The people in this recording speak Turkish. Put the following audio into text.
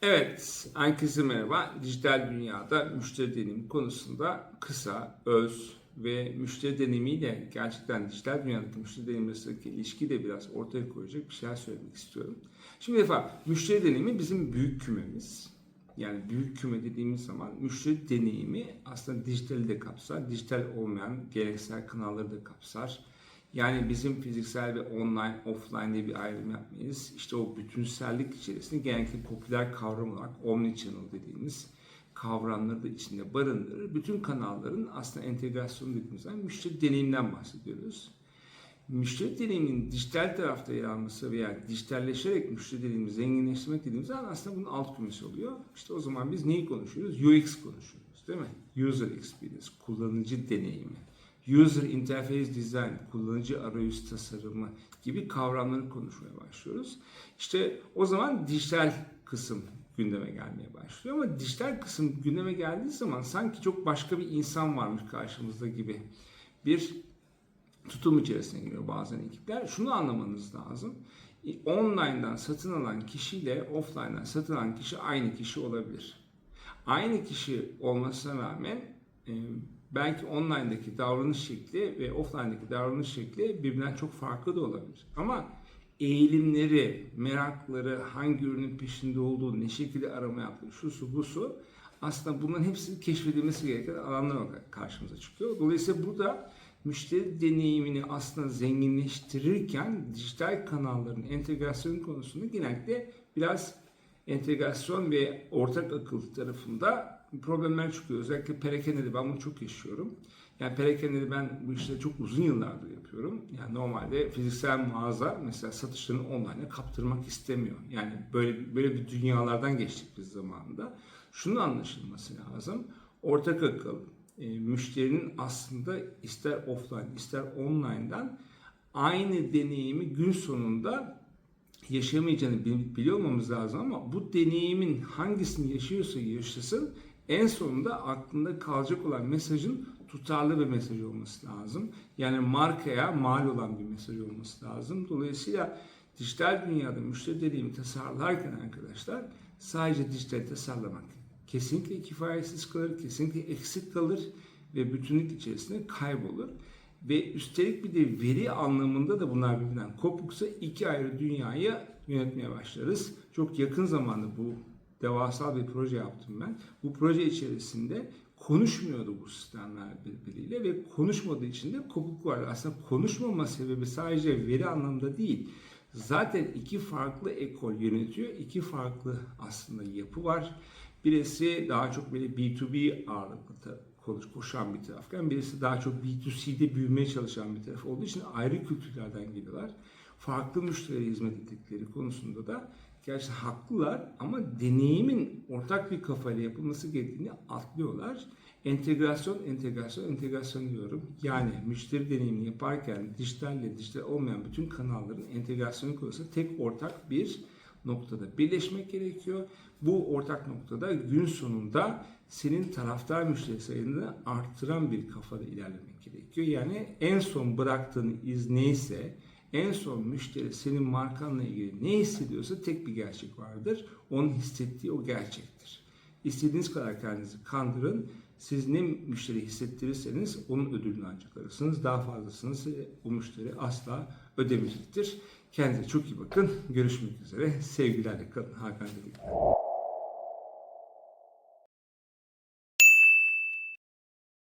Herkese merhaba. Dijital dünyada müşteri deneyimi konusunda kısa, öz ve müşteri deneyimiyle gerçekten dijital dünyadaki müşteri deneyimi arasındaki ilişkiyi de biraz ortaya koyacak bir şeyler söylemek istiyorum. Şimdi defa müşteri deneyimi bizim büyük kümemiz. Yani büyük küme dediğimiz zaman müşteri deneyimi aslında dijitali de kapsar. Dijital olmayan geleneksel kanalları da kapsar. Yani bizim fiziksel ve online, offline diye bir ayrım yapmayız. İşte o bütünsellik içerisinde genellikle popüler kavram olarak omnichannel dediğimiz kavramları da içinde barındırır. Bütün kanalların aslında entegrasyonu dediğimiz zaman müşteri deneyimden bahsediyoruz. Müşteri deneyiminin dijital tarafta yer alması veya dijitalleşerek müşteri deneyimini zenginleştirmek dediğimiz zaman aslında bunun alt kümesi oluyor. İşte o zaman biz neyi konuşuyoruz? UX konuşuyoruz değil mi? User Experience, kullanıcı deneyimi. User Interface Design, kullanıcı arayüz tasarımı gibi kavramları konuşmaya başlıyoruz. İşte o zaman dijital kısım gündeme gelmeye başlıyor ama dijital kısım gündeme geldiği zaman sanki çok başka bir insan varmış karşımızda gibi bir tutum içerisine giriyor bazen ekipler. Şunu anlamanız lazım. Online'dan satın alan kişiyle offline'dan satın alan kişi aynı kişi olabilir. Aynı kişi olmasına rağmen belki online'daki davranış şekli ve offline'daki davranış şekli birbirinden çok farklı da olabilir. Ama eğilimleri, merakları, hangi ürünün peşinde olduğu, ne şekilde arama yaptığı, şu su bu su aslında bunların hepsinin keşfedilmesi gereken alanlar karşımıza çıkıyor. Dolayısıyla burada müşteri deneyimini aslında zenginleştirirken dijital kanalların entegrasyonu konusunda genellikle biraz entegrasyon ve ortak akıl tarafında problemler çıkıyor. Özellikle perakendede ben bunu çok yaşıyorum. Yani perakendede ben bu işleri çok uzun yıllardır yapıyorum. Yani normalde fiziksel mağaza mesela satışlarını online'a kaptırmak istemiyor. Yani böyle böyle bir dünyalardan geçtik biz zamanında. Şunun anlaşılması lazım. Ortak akıl, e, müşterinin aslında ister offline ister online'dan aynı deneyimi gün sonunda yaşamayacağını biliyor olmamız lazım ama bu deneyimin hangisini yaşıyorsa yaşasın en sonunda aklında kalacak olan mesajın tutarlı bir mesaj olması lazım. Yani markaya mal olan bir mesaj olması lazım. Dolayısıyla dijital dünyada müşteri deneyimi tasarlarken arkadaşlar sadece dijital tasarlamak kesinlikle kifayetsiz kalır, kesinlikle eksik kalır ve bütünlük içerisinde kaybolur. Ve üstelik bir de veri anlamında da bunlar birbirinden kopuksa iki ayrı dünyayı yönetmeye başlarız. Çok yakın zamanda bu devasa bir proje yaptım ben. Bu proje içerisinde konuşmuyordu bu sistemler birbiriyle ve konuşmadığı için de kopuk vardı. Aslında konuşmama sebebi sadece veri anlamda değil. Zaten iki farklı ekol yönetiyor. iki farklı aslında yapı var. Birisi daha çok böyle B2B ağırlıklı konuş, koşan bir tarafken birisi daha çok B2C'de büyümeye çalışan bir taraf olduğu için ayrı kültürlerden geliyorlar. Farklı müşteri hizmet ettikleri konusunda da gerçekten haklılar ama deneyimin ortak bir kafayla yapılması gerektiğini atlıyorlar. Entegrasyon, entegrasyon, entegrasyon diyorum. Yani müşteri deneyimini yaparken dijitalle dijital olmayan bütün kanalların entegrasyonu konusunda tek ortak bir noktada birleşmek gerekiyor. Bu ortak noktada gün sonunda senin taraftar müşteri sayını arttıran bir kafada ilerlemek gerekiyor. Yani en son bıraktığın iz neyse, en son müşteri senin markanla ilgili ne hissediyorsa tek bir gerçek vardır. Onun hissettiği o gerçektir. İstediğiniz kadar kendinizi kandırın. Siz ne müşteri hissettirirseniz onun ödülünü ancak alırsınız. Daha fazlasını o müşteri asla ödemeyecektir. Kendinize çok iyi bakın. Görüşmek üzere. Sevgilerle kalın. Hakan Dedik.